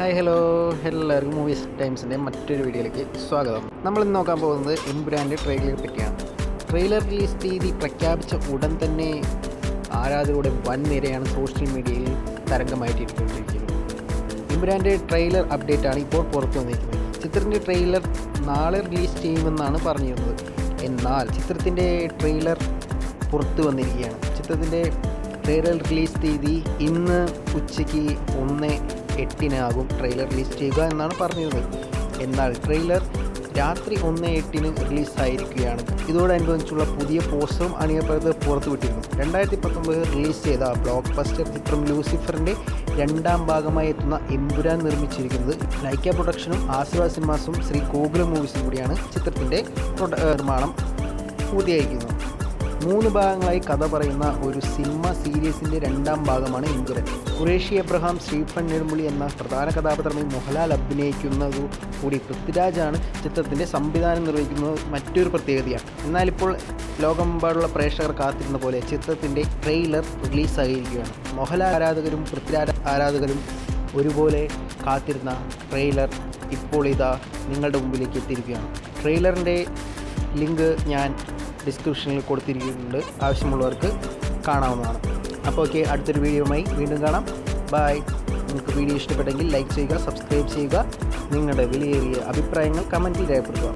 Hi hello എല്ലാവർക്കും movies ടൈംസിന്റെ മറ്റൊരു വീഡിയോയിലേക്ക് സ്വാഗതം. നമ്മൾ ഇന്ന് നോക്കാൻ പോകുന്നത് എംബ്രാന്റെ ട്രെയിലറെ പറ്റിയാണ്. ട്രെയിലർ റിലീസ് തീയതി പ്രഖ്യാപിച്ച ഉടൻ തന്നെ ആരാധകരുടെ വൻ നിരയാണ് സോഷ്യൽ മീഡിയയിൽ തരംഗമായിട്ടിരിക്കുന്നത് എംബ്രാന്റെ ട്രെയിലർ അപ്ഡേറ്റാണ് ഇപ്പോൾ പുറത്തു വന്നിരിക്കുന്നത്. ചിത്രത്തിന്റെ ട്രെയിലർ നാളെ റിലീസ് ചെയ്യുമെന്നാണ് പറഞ്ഞിരുന്നത്. എന്നാൽ ചിത്രത്തിന്റെ ട്രെയിലർ പുറത്തു വന്നിരിക്കുകയാണ്. ചിത്രത്തിന്റെ ട്രെയിലർ റിലീസ് തീയതി ഇന്ന് ഉച്ചയ്ക്ക് ഒന്ന് എട്ടിനാകും ട്രെയിലർ റിലീസ് ചെയ്യുക എന്നാണ് പറഞ്ഞിരുന്നത്. എന്നാൽ ട്രെയിലർ രാത്രി ഒന്ന് എട്ടിന് റിലീസായിരിക്കുകയാണ് ഇതോടനുബന്ധിച്ചുള്ള പുതിയ പോസ്റ്ററും അണിയപ്പെടുന്നത് പുറത്തുവിട്ടിരുന്നു. രണ്ടായിരത്തി പത്തൊമ്പത് റിലീസ് ചെയ്ത ബ്ലോക്ക് ബസ്റ്റർ ചിത്രം ലൂസിഫറിന്റെ രണ്ടാം ഭാഗമായി എത്തുന്ന എമ്പുരാൻ നിർമ്മിച്ചിരിക്കുന്നത് ലൈക്ക പ്രൊഡക്ഷനും ആശ്രവ സിനിമാസും ശ്രീ ഗോകുലം മൂവീസും കൂടിയാണ് ചിത്രത്തിന്റെ നിർമ്മാണം പൂർത്തിയായിരിക്കുന്നത് മൂന്ന് ഭാഗങ്ങളായി കഥ പറയുന്ന ഒരു സിനിമ സീരീസിന്റെ രണ്ടാം ഭാഗമാണ് ഇന്ദ്രൻ. ഖുറേഷി എബ്രഹാം സ്റ്റീഫൻ നെടുമുള്ളി എന്ന പ്രധാന കഥാപാത്രമായി മോഹൻലാൽ അഭിനയിക്കുന്നതു കൂടി പൃഥ്വിരാജാണ് ചിത്രത്തിന്റെ സംവിധാനം നിർവഹിക്കുന്നത് മറ്റൊരു പ്രത്യേകതയാണ്. എന്നാലിപ്പോൾ ലോകമെമ്പാടുള്ള പ്രേക്ഷകർ കാത്തിരുന്ന പോലെ ചിത്രത്തിന്റെ ട്രെയിലർ റിലീസായിരിക്കുകയാണ്. മോഹൻലാൽ ആരാധകരും പൃഥ്വിരാജ് ആരാധകരും ഒരുപോലെ കാത്തിരുന്ന ട്രെയിലർ ഇപ്പോൾ ഇതാ നിങ്ങളുടെ മുമ്പിലേക്ക് എത്തിയിരിക്കുകയാണ്. ട്രെയിലറിന്റെ ലിങ്ക് ഞാൻ ഡിസ്ക്രിപ്ഷനിൽ കൊടുത്തിരിക്കുന്നുണ്ട്. ആവശ്യമുള്ളവർക്ക് കാണാവുന്നതാണ്. അപ്പോൾ ഓക്കെ അടുത്തൊരു വീഡിയോയുമായി വീണ്ടും കാണാം. ബായ് നിങ്ങൾക്ക് വീഡിയോ ഇഷ്ടപ്പെട്ടെങ്കിൽ ലൈക്ക് ചെയ്യുക സബ്സ്ക്രൈബ് ചെയ്യുക. നിങ്ങളുടെ വിലയേറിയ അഭിപ്രായങ്ങൾ കമന്റിൽ രേഖപ്പെടുത്തുക.